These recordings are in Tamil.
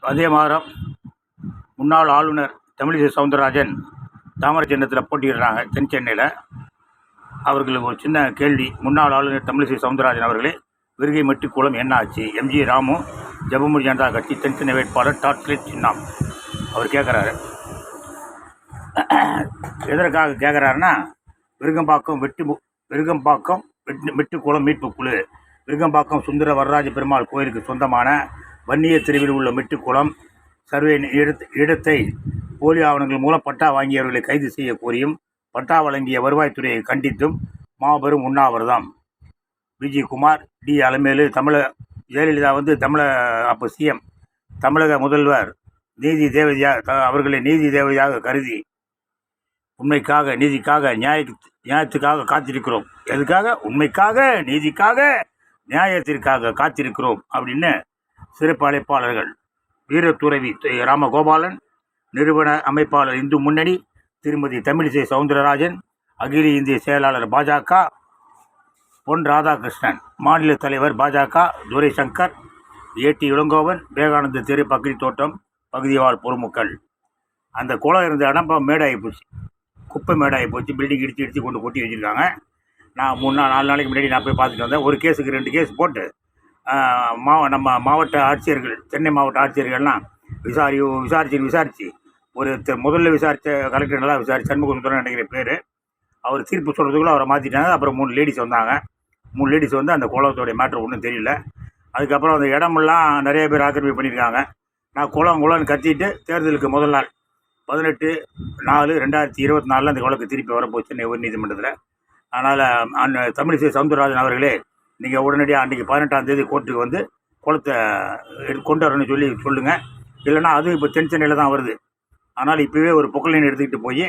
அதே மாதம் முன்னாள் ஆளுநர் தமிழிசை சவுந்தரராஜன் தாமரை சின்னத்தில் போட்டியிடுறாங்க தென் சென்னையில். அவர்களுக்கு ஒரு சின்ன கேள்வி முன்னாள் ஆளுநர் தமிழிசை சவுந்தரராஜன் அவர்களே விருகை மெட்டிக்குளம் என்ன ஆச்சு எம்ஜி ராமு ஜபமுடி ஜனதா கட்சி தென் சென்னை வேட்பாளர் டார்ச்லைட் சின்னம். அவர் கேட்குறாரு. எதற்காக கேட்குறாருன்னா விருகம்பாக்கம் வெட்டி மு- விருகம்பாக்கம் வெட்டி மெட்டுக்குளம் மீட்பு குழு விருகம்பாக்கம் சுந்தர வரராஜ பெருமாள் கோயிலுக்கு சொந்தமான வன்னிய தெருவில் உள்ள மெட்டுக்குளம் சர்வே இடத் இடத்தை போலி ஆவணங்கள் மூலம் பட்டா வாங்கியவர்களை கைது செய்ய கோரியும் பட்டா வழங்கிய வருவாய்த்துறையை கண்டித்தும் மாபெரும் உண்ணாவிரதம். விஜயகுமார் டி அலமேலு தமிழக ஜெயலலிதா வந்து தமிழ அப்போ சிஎம் தமிழக முதல்வர் நீதி தேவதையாக த- அவர்களை நீதி தேவதையாக கருதி உண்மைக்காக நீதிக்காக நியாய நியாயத்துக்காக காத்திருக்கிறோம். எதுக்காக? உண்மைக்காக நீதிக்காக நியாயத்திற்காக காத்திருக்கிறோம் அப்படின்னு சிறப்பு அழைப்பாளர்கள் வீரத்துறவி ராமகோபாலன் நிறுவன அமைப்பாளர் இந்து முன்னணி திருமதி தமிழிசை சவுந்தரராஜன் அகில இந்திய செயலாளர் பாஜக பொன் ராதாகிருஷ்ணன் மாநில தலைவர் பாஜக துரைசங்கர் ஏடி இளங்கோவன் விவேகானந்த தெரு பக்ரி தோட்டம் பகுதிவாழ் பொதுமக்கள் அந்த குளம் இருந்த இடம் இப்போ மேடாகி போச்சு. குப்பை மேடாகி போச்சு. பில்டிங் இடித்து இடித்து கொண்டு கொட்டி வச்சுருக்காங்க. நான் மூணு நாள் நாலு நாளைக்கு முன்னாடி நான் போய் பார்த்துட்டு வந்தேன். ஒரு கேஸுக்கு ரெண்டு கேஸ் போட்டு மாவ நம்ம மாவட்ட ஆட்சியர்கள் சென்னை மாவட்ட ஆட்சியர்கள்லாம் விசாரி விசாரிச்சு விசாரித்து ஒரு முதல்ல விசாரித்த கலெக்டர் நல்லா விசாரிச்சு சண்முகசுந்தரம் நினைக்கிற பேர். அவர் தீர்ப்பு சொல்கிறதுக்குள்ள அவரை மாற்றிட்டாங்க அப்புறம் மூணு லேடிஸ் வந்தாங்க. மூணு லேடிஸ் வந்து அந்த குளத்தோடைய மேட்ரு ஒன்றும் தெரியல. அதுக்கப்புறம் அந்த இடமெல்லாம் நிறைய பேர் ஆக்கிரமிப்பு பண்ணியிருக்காங்க. நான் குளம் குளம்னு கத்திட்டு தேர்தலுக்கு முதல் நாள் பதினெட்டு நாலு ரெண்டாயிரத்தி இருபத்தி நாலில் அந்த வழக்கு திருப்பி வரப்போச்சு சென்னை உயர்நீதிமன்றத்தில். அதனால் அந்த தமிழிசை சவுந்தரராஜன் அவர்களே நீங்கள் உடனடியாக அன்றைக்கி பதினெட்டாம் தேதி கோர்ட்டுக்கு வந்து குளத்தை கொண்டு வரணும்னு சொல்லி சொல்லுங்கள் இல்லைன்னா அதுவும் இப்போ தென் சென்னையில் தான் வருது. அதனால் இப்போவே ஒரு பொக்கலின் எடுத்துக்கிட்டு போய்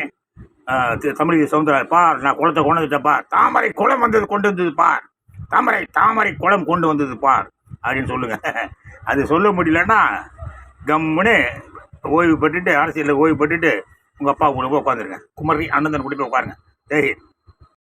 தமிழிசை சவுந்தரராஜன் பார் நான் குளத்தை கொண்டு வந்துட்டேன் பார் தாமரை குளம் வந்தது கொண்டு வந்தது பார் தாமரை தாமரை குளம் கொண்டு வந்தது பார் அப்படின்னு சொல்லுங்கள் அது சொல்ல முடியலன்னா கம்முன்னு ஓய்வு பெற்றுட்டு அரசியலில் ஓய்வு பெற்றுட்டு உங்கள் அப்பா கூட போய் உட்காந்துருங்க குமரி அண்ணன் கூட போய் உட்காருங்க. சரி